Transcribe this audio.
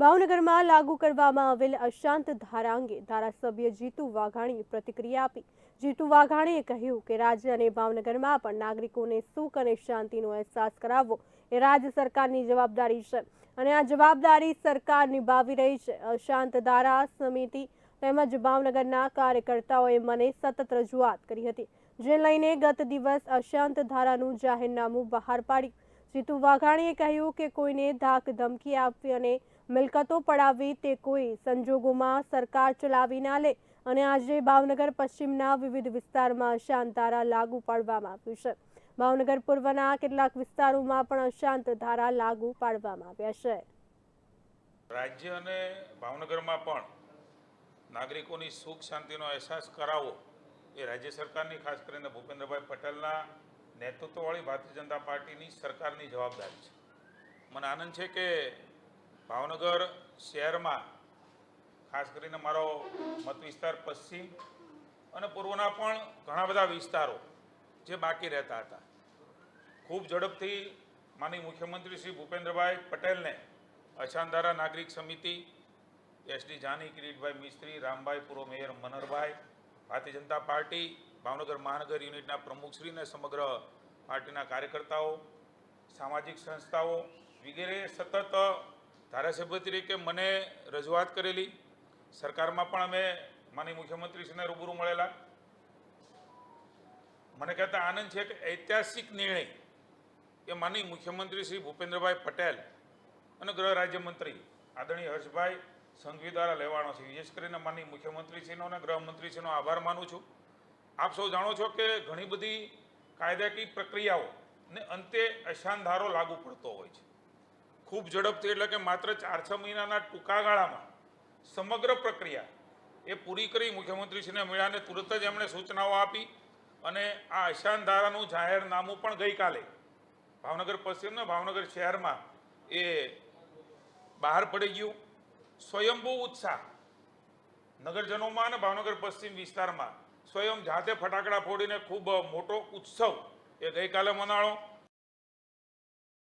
ભાવનગરમાં લાગુ કરવામાં આવેલ અશાંત ધારા અંગે ધારાસભ્ય જીતુ વાઘાણીએ પ્રતિક્રિયા આપી. જીતુ વાઘાણીએ કહ્યું કે રાજ્ય અને ભાવનગરમાં પણ નાગરિકોને સુખ અને શાંતિનો અહેસાસ કરાવવો એ રાજ્ય સરકારની જવાબદારી છે અને આ જવાબદારી સરકાર નિભાવી રહી છે. અશાંત ધારા સમિતિ તેમજ ભાવનગરના કાર્યકર્તાઓએ મને સતત રજૂઆત કરી હતી, જે લઈને ગત દિવસ અશાંત ધારાનું જાહેરનામું બહાર પાડ્યું. જીતુ વાઘાણીએ કહ્યું કે કોઈને ધાક ધમકી આપવી અને મિલકતો પડાવવી તે કોઈ સંજોગોમાં સરકાર ચલાવી ના લે અને આજે ભાવનગર પશ્ચિમના વિવિધ વિસ્તારમાં અશાંત ધારા લાગુ પાડવામાં આવ્યું છે. ભાવનગર પૂર્વના કેટલાક વિસ્તારોમાં પણ અશાંત ધારા લાગુ પાડવામાં આવ્યા છે. રાજ્ય અને ભાવનગરમાં પણ નાગરિકોની સુખ, શાંતિનો અહેસાસ કરાવવો એ રાજ્ય સરકારની, ખાસ કરીને ભૂપેન્દ્રભાઈ પટેલના નેતૃત્વવાળી ભારતીય જનતા પાર્ટીની સરકારની જવાબદારી છે. મને આનંદ છે કે ભાવનગર શહેરમાં, ખાસ કરીને મારો મત વિસ્તાર પશ્ચિમ અને પૂર્વના પણ ઘણા બધા વિસ્તારો જે બાકી રહેતા હતા. ખૂબ ઝડપથી માનીય મુખ્યમંત્રી શ્રી ભૂપેન્દ્રભાઈ પટેલને અછાંધારા નાગરિક સમિતિ એસડી જાની, કિરીટભાઈ મિસ્ત્રી, રામભાઈ પૂર્વ મેયર મનહરભાઈ, ભારતીય જનતા પાર્ટી ભાવનગર મહાનગર યુનિટના પ્રમુખશ્રીને સમગ્ર પાર્ટીના કાર્યકર્તાઓ, સામાજિક સંસ્થાઓ વગેરે સતત ધારાસભ્ય તરીકે મને રજૂઆત કરેલી. સરકારમાં પણ અમે માનીય મુખ્યમંત્રીશ્રીને રૂબરૂ મળેલા. મને કહેતા આનંદ છે કે ઐતિહાસિક નિર્ણય કે માનીય મુખ્યમંત્રી શ્રી ભૂપેન્દ્રભાઈ પટેલ અને ગૃહ રાજ્યમંત્રી આદરણીય હર્ષભાઈ સંઘવી દ્વારા લેવાનો છે. વિશેષ કરીને માનીય મુખ્યમંત્રીશ્રીનો અને ગૃહમંત્રીશ્રીનો આભાર માનું છું. આપ સૌ જાણો છો કે ઘણી બધી કાયદાકીય પ્રક્રિયાઓ ને અંતે અશાનધારો લાગુ પડતો હોય છે. ખૂબ ઝડપથી એટલે કે માત્ર ચાર છ મહિનાના ટૂંકા ગાળામાં સમગ્ર પ્રક્રિયા એ પૂરી કરી મુખ્યમંત્રીશ્રીને મળ્યાને તુરત જ એમણે સૂચનાઓ આપી અને આ અશાંત ધારાનું જાહેરનામું પણ ગઈકાલે ભાવનગર પશ્ચિમના ભાવનગર શહેરમાં એ બહાર પડી ગયું. સ્વયંભૂ ઉત્સાહ નગરજનોમાં અને ભાવનગર પશ્ચિમ વિસ્તારમાં સ્વયં જાતે ફટાકડા ફોડીને ખૂબ મોટો ઉત્સવ એ ગઈકાલે મનાણો.